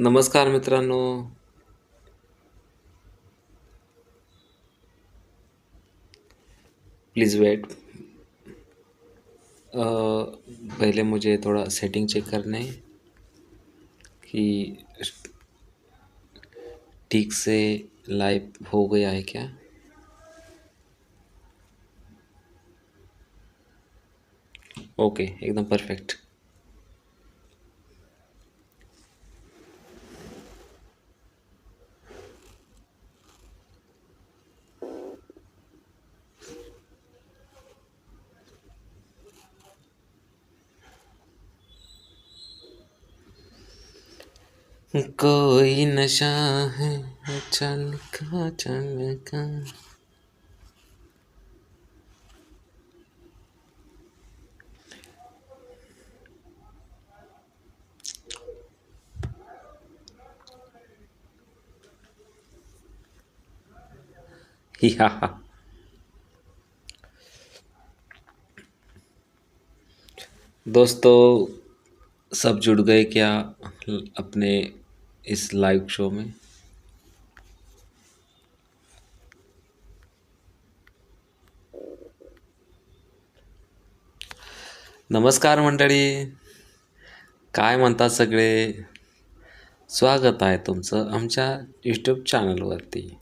नमस्कार मित्रांनो. Please weight पहले मुझे थोड़ा सेटिंग चेक करना कि ठीक से लाइव हो गया है क्या? ओके एकदम परफेक्ट कोई नशा है चल का चल का दोस्तों सब जुड़ गए क्या अपने इस लाइव शो में। नमस्कार मंडळी। काय म्हणतात सगळे? स्वागत आहे तुमचं आमच्या यूट्यूब चॅनलवरती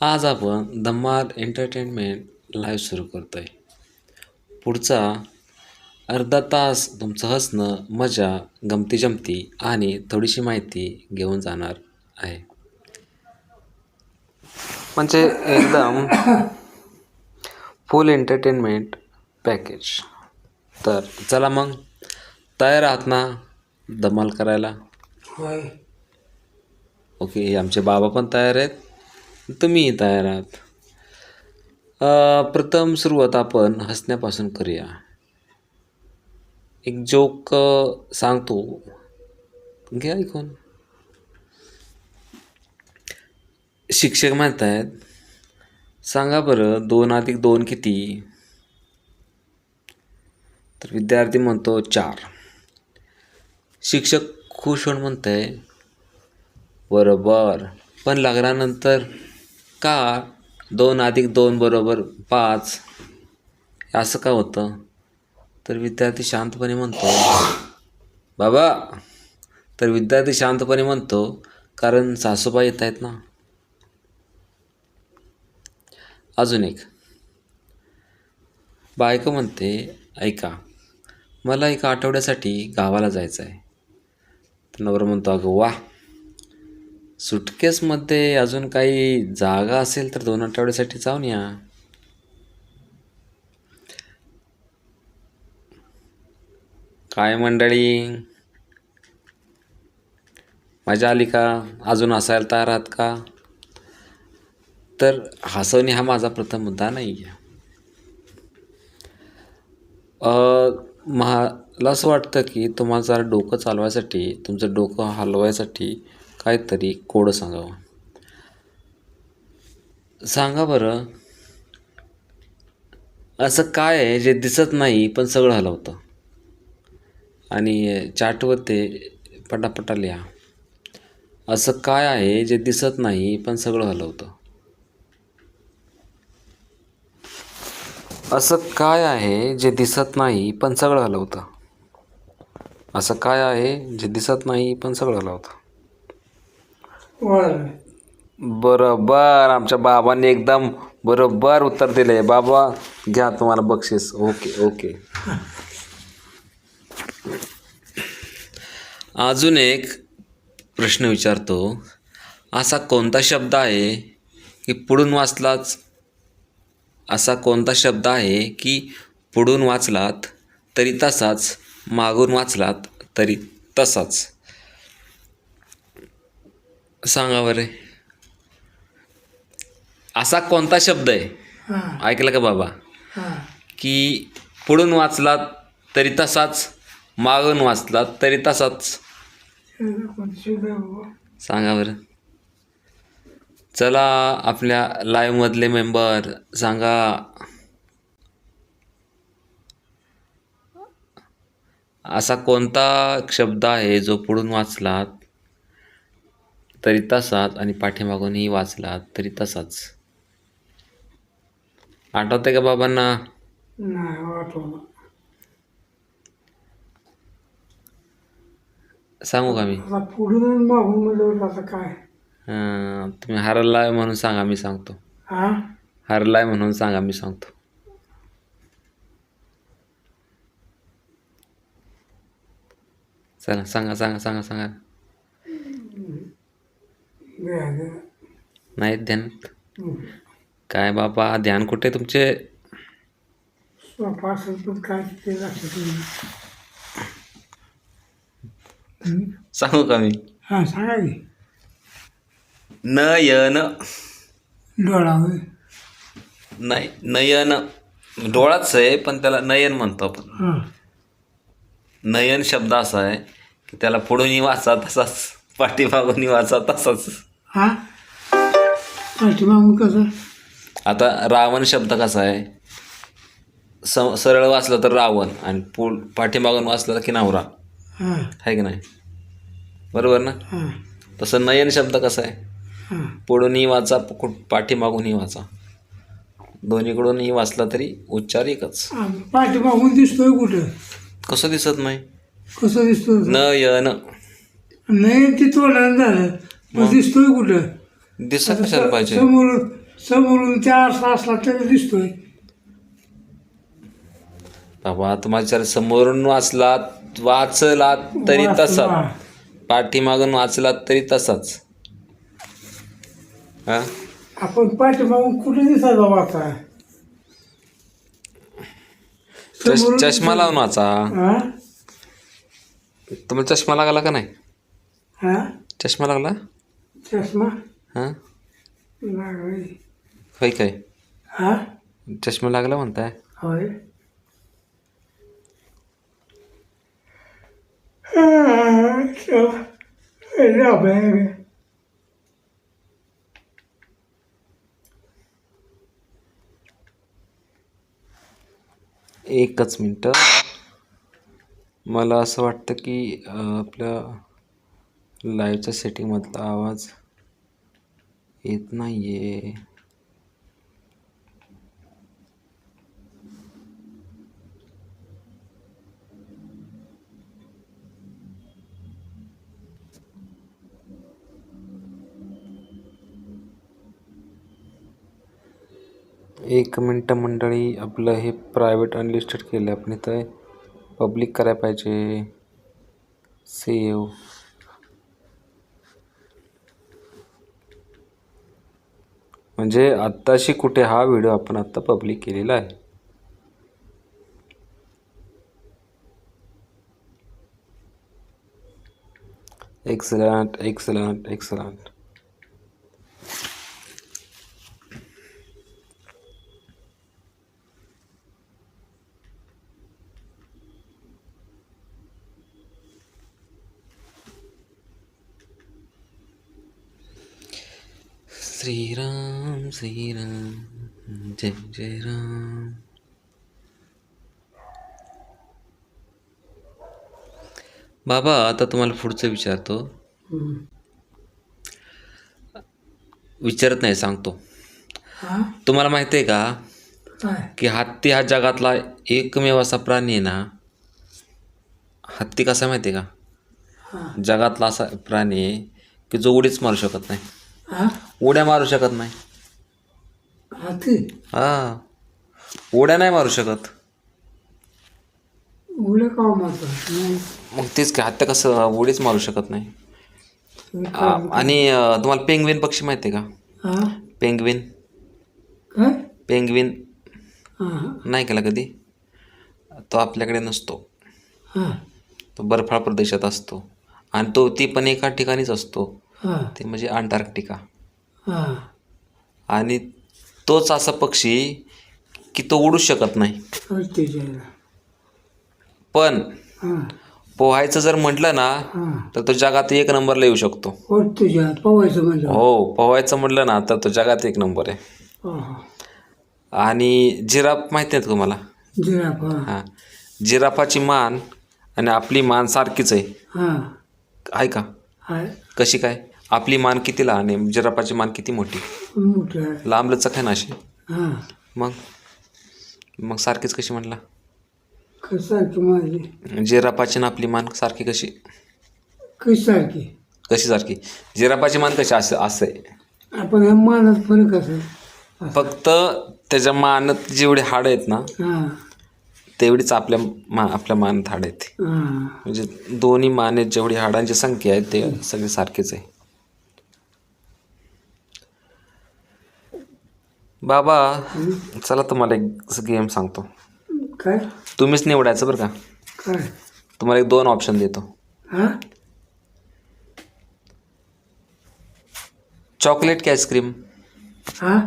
आज आपण धम्माल एंटरटेनमेंट लाईव्ह सुरू करतो आहे पुढचा अर्धा तास तुमचं हसणं मजा गमती जमती आणि थोडीशी माहिती घेऊन जाणार आहे. म्हणजे एकदम फुल एंटरटेनमेंट पॅकेज तर चला मग तयार आहात ना धमाल करायला? होय. ओके आमचे बाबा पण तयार आहेत. तुम्हीही तयार आहात. अ, प्रथम सुरुवात आपण हसण्यापासून करूया. एक जोक सांगतो घ्या ऐकून. शिक्षक म्हणत आहेत सांगा बरं दोन अधिक दोन किती? तर विद्यार्थी म्हणतो चार. शिक्षक खुश होऊन आहे बरोबर. पण लग्नानंतर का दोन अधिक दोन बरोबर पाच? असं का होतं? तर विद्यार्थी शांतपणे म्हणतो. बाबा तर विद्यार्थी शांतपणे म्हणतो कारण सासूबाई येत आहेत ना. अजून एक. बायको म्हणते ऐका मला एका आठवड्यासाठी गावाला जायचं आहे तर नवरा म्हणतो अगं वा सुटकेसमध्ये अजून काही जागा असेल तर दोन आठवड्यासाठी जाऊन या. काय मंडळी? मजा आली का? अजून हसायला तयार आहात का? तर हसवणे हा माझा प्रथम मुद्दा नाही आहे मला असं वाटतं की तुम्हाला जरा डोकं चालवायसाठी तुमचं डोकं हलवायसाठी काहीतरी कोड सांगावं. सांगा बरं असं काय आहे जे दिसत नाही पण सगळं हलवतं? आणि चार्टवर ते पटापटा लिहा. असं काय आहे जे दिसत नाही पण सगळं हलवतं? असं काय आहे जे दिसत नाही पण सगळं हलवतं? असं काय आहे जे दिसत नाही पण सगळं हलवतं? बरोबर आमच्या बाबांनी एकदम बरोबर उत्तर दिले बाबा घ्या तुम्हाला बक्षीस. Okay okay. अजून एक प्रश्न विचारतो. असा कोणता शब्द आहे की पुढून वाचलाच? असा कोणता शब्द आहे की पुढून वाचलात तरी तसाच मागून वाचलात तरी तसाच? सांगा बरे. असा कोणता शब्द आहे? हां. ऐकलं का बाबा? की पुढून वाचलात तरी तसाच मागून वाचलात तरी तसाच कोणती शब्द आहे बाबा सांगा बरं. चला आपल्या लाईव्ह मधले मेंबर सांगा. असा कोणता शब्द आहे जो पुढून वाचलात? तरी तसाच आणि पाठीमागूनही वाचलात तरी तसाच. आठवते का बाबांना नाही वाटवलं सांगू का मी? आता पुढून आणि मागून आता काय? अं, तुम्ही हरलाय म्हणून सांगा मी सांगतो. हा? हरलाय म्हणून सांगा मी सांगतो. चला सांगा सांगा सांगा सांगा. नाही ध्यान. हम्म. काय बाबा ध्यान कुठे तुमचे? असेल पण काय ते लक्षात. सांगू का मी हा सांगा की नयन डोळा होय नाही नयन डोळाच आहे पण त्याला नयन म्हणतो आपण. हा. नयन शब्द असा आहे की त्याला पुढूनही वाचा तसाच पाठीमागूनही वाचा तसाच. हा? पाठीमागून कसं? आता रावण शब्द कसा आहे? स सरळ वाचलं तर रावण आणि पुढ पाठीमागून वाचलं की नवरा. हा. आहे की नाही? बरोबर ना? हा. तसं नयन शब्द कसा आहे? पुढूनही वाचा पाठीमागूनही वाचा. दोन्हीकडूनही वाचला तरी उच्चार एकच. पाठीमागून दिसतोय कुठं? कसं दिसत नाही? कसं दिसतोय? नयन. नाही ते तोंडानं झालं. मग दिसतोय कुठं? दिसत कशाला पाहिजे? समोरून समोरून त्या आरसा असला तरी दिसतोय. बाबा तुम्हाला समोरून वाचलात वाचलात तरी वाचला. तसा. पाठीमागून वाचलात तरी तसाच. हा? आपण पाठीमागून कुठे दिसायचा वाचा? चष चष्मा लावून वाचा. हा? तुम्हाला चष्मा लागला का नाही? हा? चष्मा लागला? चष्मा? हा? होय काय? हा? चष्मा लागला म्हणताय? होय. हा, चला. एकच मिनटं मला असं वाटतं की आपल्या लाईव्हच्या सेटिंगमधला आवाज येत नाही आहे एक मिनटं मंडळी आपलं हे प्रायव्हेट अनलिस्टेड केलं आपण इथं. पब्लिक करायला पाहिजे. सेव म्हणजे आत्ताशी कुठे हा व्हिडिओ आपण आत्ता पब्लिक केलेला आहे. Excellent excellent excellent Shriram Shriram जय जय राम। बाबा आता तुम्हाला पुढचं विचारतो. विचारत नाही सांगतो. तुम्हाला माहिती आहे का? की हत्ती हा जगातला एकमेव असा प्राणी आहे ना. हत्ती कसा माहिती आहे का? जगातला असा प्राणी आहे की जो उडीच मारू शकत नाही. हा? उड्या मारू शकत नाही. हाती हा. उड्या नाही मारू शकत. उघडे का मारतो नाही. मग तेच की हत्या कसं उडीच मारू शकत नाही. आ, काय- आणि अ, तुम्हाला पेंगविन पक्षी माहिती आहे का? हा? पेंगविन. काय? पेंगविन. हा हा. नाही केला कधी? तो आपल्याकडे नसतो. हा. तो बर्फाळ प्रदेशात असतो. आणि तो ती पण एका ठिकाणीच असतो. ते म्हणजे अंटार्क्टिका. आणि तोच असा पक्षी की तो उडूच शकत नाही. पण पोहायचं जर म्हटलं ना तर तो जगात एक नंबरला येऊ शकतो. हो पोहायचं म्हटलं ना तर तो जगात एक नंबर आहे. आणि जिराफ माहिती आहे तुम्हाला? जिराफ हा. जिराफाची मान आणि आपली मान सारखीच आहे. आहे का? कशी काय? आपली मान किती लहान आहे? जिरापाची मान किती मोठी? मोठं आहे. लांब लचक आहे ना अशी? हां. मग? मग सारखीच कशी माझी. जिरापाची ना आपली मान सारखी कशी? कसारखी कशी सारखी? जिरापाची मान कशी असं असं आहे? आपण ह्या मानात फरक असेल. फक्त त्याच्या मानात जेवढे हाड आहेत ना हां. तेवढीच आपल्या मा आपल्या मानात हाड आहेत म्हणजे दोन्ही मानेत जेवढी हाडांची संख्या आहे ते सगळे सारखेच आहे. बाबा चला तुम्हाला एक गेम सांगतो. काय? तुम्हीच निवडायचं बरं का? काय? तुम्हाला एक दोन ऑप्शन देतो. हां? चॉकलेट की आईस्क्रीम हां?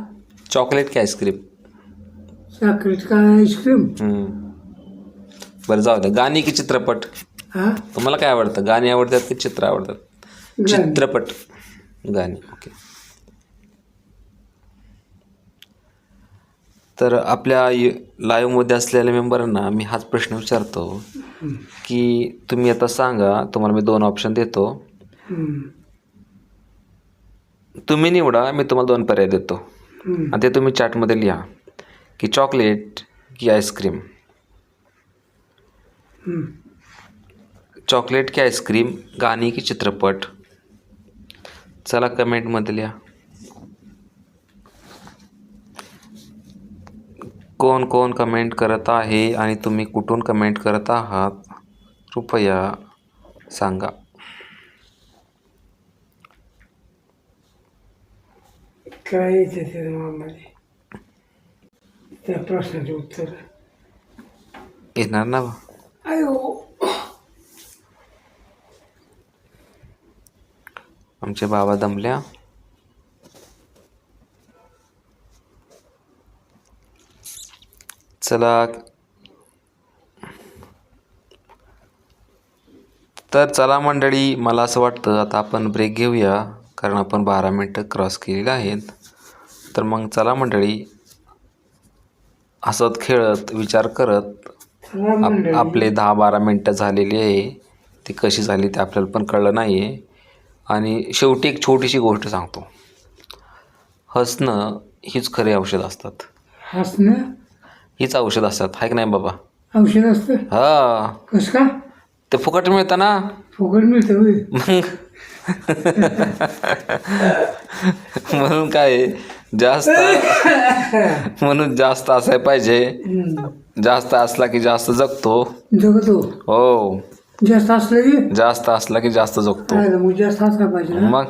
चॉकलेट की आईस्क्रीम चॉकलेट काय आईस्क्रीम बरं जाऊ द्या गाणी की चित्रपट? हां? तुम्हाला काय आवडतं? गाणी आवडतात की चित्र आवडतात? गाणी. चित्रपट. गाणी ओके. तर आपल्या लाईव्हमध्ये असलेल्या मेंबरांना मी हाच प्रश्न विचारतो की तुम्ही आता सांगा तुम्हाला मी दोन ऑप्शन देतो. हम्म. तुम्ही निवडा मी तुम्हाला दोन पर्याय देतो. हम्म. आणि ते तुम्ही चॅटमध्ये लिहा की चॉकलेट की आईस्क्रीम. चॉकलेट की आईस्क्रीम गाणी की चित्रपट. चला कमेंटमध्ये लिहा कोण कोण कमेंट करत आहे आणि तुम्ही कुठून कमेंट करत आहात कृपया सांगा. काय त्या प्रश्नाचे उत्तर. येणार ना अयो. आमचे बाबा दमल्या. चला. तर चला मंडळी मला असं वाटतं आता आपण ब्रेक घेऊया कारण आपण बारा मिनटं क्रॉस केलेले आहेत. तर मग चला मंडळी हसत खेळत विचार करत आप आपले दहा बारा मिनटं झालेली आहे. ती कशी झाली ते आपल्याला पण कळलं नाही आहे आणि शेवटी एक छोटीशी गोष्ट सांगतो. हसणं हीच खरे औषध असतात. हसणं? हीच औषध असतात. हाय की नाही बाबा? औषध असतं? हा. कसं का? ते फुकट मिळतं ना? फुकट मिळतं होय. मग? म्हणून काय आहे, जास्त म्हणून जास्त असाय पाहिजे. जास्त असला की जास्त जगतो. जगतो. हो. जास्त असलं की? जास्त असला की जास्त जगतो. मग जास्त हसायला पाहिजे ना. मग?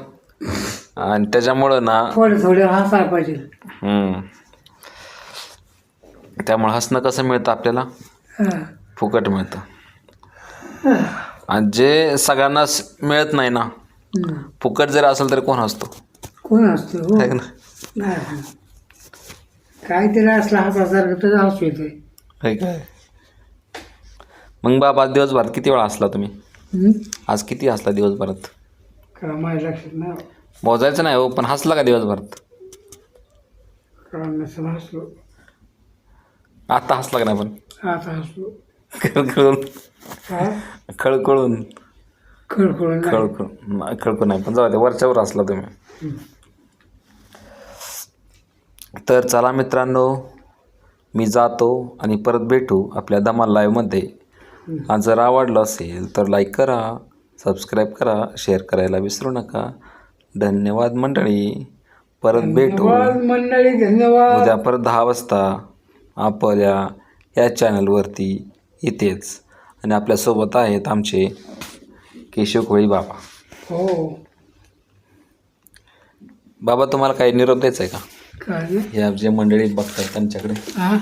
आणि त्याच्यामुळं ना थोडे थोडे हसायला पाहिजे. हम्म. त्यामुळं हसणं कसं मिळतं आपल्याला? हां. फुकट मिळतं. आणि जे सगळ्यांना मिळत नाही ना हम्म. फुकट जर असेल तर कोण हसतो? कोण असतं हो. है ना नाही. काहीतरी असलं हसासारखं तर हसू येते है काय मग बाबा आज दिवसभरात किती वेळा हसला तुम्ही? आज किती हसला दिवसभरात? का माझ्या लक्षात नाही मोजायचं नाही हो पण हसला का दिवसभरात? का नसेल हसलो? आता हसला का नाही पण? आता हसलो. खळखळून. खळखळून. खळखळून नाही. खळखळून नाही, पण जाऊ दे वरच्यावर हसला तुम्ही. तर चला मित्रांनो मी जातो आणि परत भेटू आपल्या धमाल लाईव्हमध्ये आणि जर आवडलं असेल तर लाईक करा सबस्क्राईब करा शेअर करायला विसरू नका. धन्यवाद मंडळी. परत भेटू. मंडळी धन्यवाद. उद्या परत दहा वाजता आपल्या या चॅनलवरती इथेच. आणि आपल्यासोबत आहेत आमचे केशव कोळी बाबा. हो. बाबा तुम्हाला काही निरोप द्यायचा आहे का? काय? या मंडळी बघतात त्यांच्याकडे हा?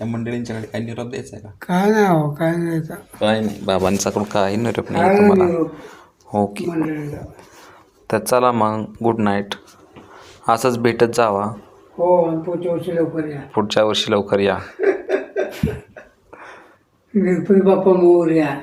या मंडळींच्याकडे काही निरोप द्यायचा आहे का? काय नाही हो काय नाही का काय नाही बाबांच्याकडून काही निरोप काय नाही तुम्हाला. निरोप? ओके. मंडळीला. तर चला मग गुड नाईट असंच भेटत जावा. हो आणि पुढच्या वर्षी लवकर या. पुढच्या वर्षी लवकर या. गणपती बाप्पा मोर या.